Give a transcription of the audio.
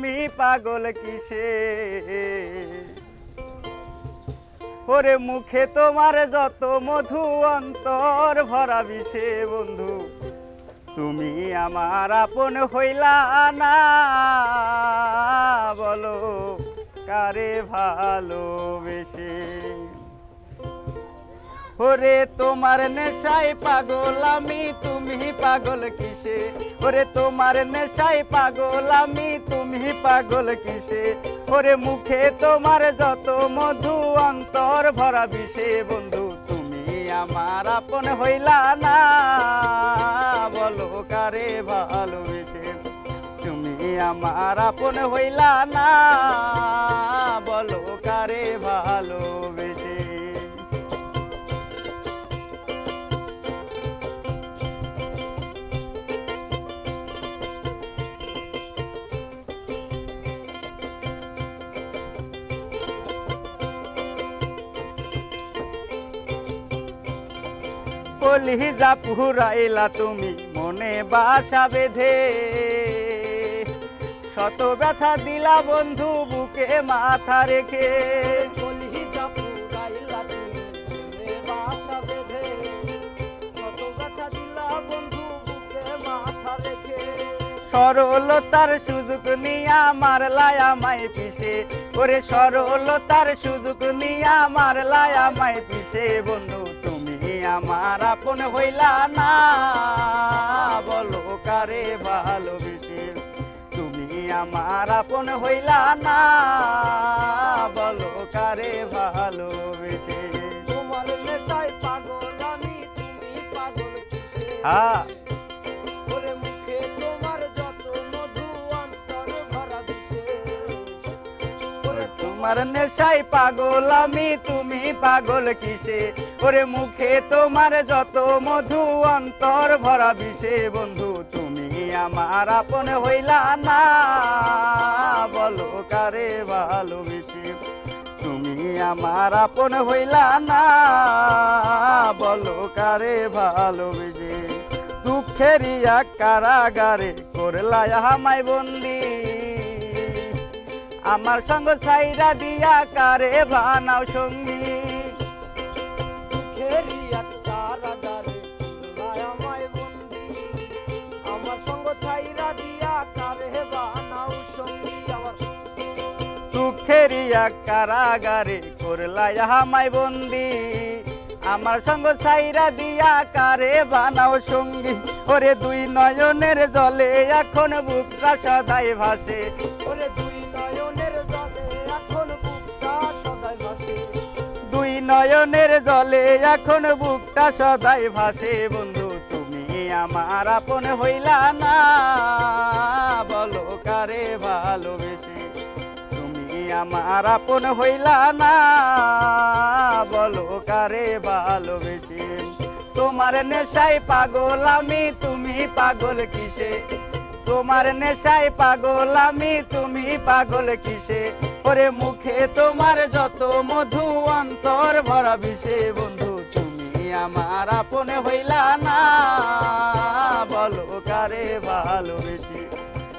তুমি পাগল কিসে? ওরে মুখে তোমার যত মধু অন্তর ভরা বিষে, বন্ধু, তুমি আমার আপন হইলা না। বলো, কারে ভালোবেসে? ওরে তোমার নেশায় পাগল আমি, তুমি পাগল কিসে? ওরে তোমার নেশায় পাগল আমি, তুমি পাগল কিসে? ওরে মুখে তোমার যত মধু, অন্তর ভরা বিষে, বন্ধু তুমি আমার আপন হইলা না। বলো কারে ভালোবেসে? তুমি আমার আপন হইলা না। বলো কলিজা পুরাইলা তুমি মনে বাসা বেঁধে। শত ব্যথা দিলা বন্ধু বুকে মাথা রেখে। সরলতার সুযোগ নিয়া মারলায় আমায় পিছে ওরে সরলতার সুযোগ নিয়া মারলায় আমায় পিছে বন্ধু আমার আপন হইলা না। বলো কারে ভালোবেসে? তুমি আমার আপন হইলা না। বলো কারে ভালোবেসে? তোমার নেশায় পাগল আমি তুমি পাগল কিসে? হ্যাঁ। তোমার নেশাই পাগল আমি তুমি পাগল কিসে? ওরে মুখে তোমার যত মধু অন্তর ভরা বিষে, বন্ধু, তুমি আমার আপন হইলা না। বলো কারে ভালোবেসে তুমি আমার আপন হইলা না। বলো কারে ভালোবেসে দুঃখেরই এক কারাগারে করলা হামাই বন্দি। আমার সঙ্গ সাইরা দিয়া কারে বানাও সঙ্গী। এক কারাগারে করলা হামাই বন্দি। আমার সঙ্গ সাইরা দিয়া কারে বানাও সঙ্গী। ওরে দুই নয়নের জলে এখন বুকটা সদাই ভাসে। ওরে দুই নয়নের জলে এখন বুকটা সদাই ভাসে। দুই নয়নের জলে এখন বুকটা সদাই ভাসে। বন্ধু তুমি আমার আপন হইলা না। বলো কারে ভালোবেসে? আমার আপন হইলা না। বলো কারে ভালোবেসে? তোমার নেশায় পাগল আমি, তুমি পাগল কিসে? তোমার নেশায় পাগল আমি, তুমি পাগল কিসে? ওরে মুখে তোমার যত মধু, অন্তর ভরা বিষে। বন্ধু, তুমি আমার আপন হইলা না। বলো কারে ভালোবেসে?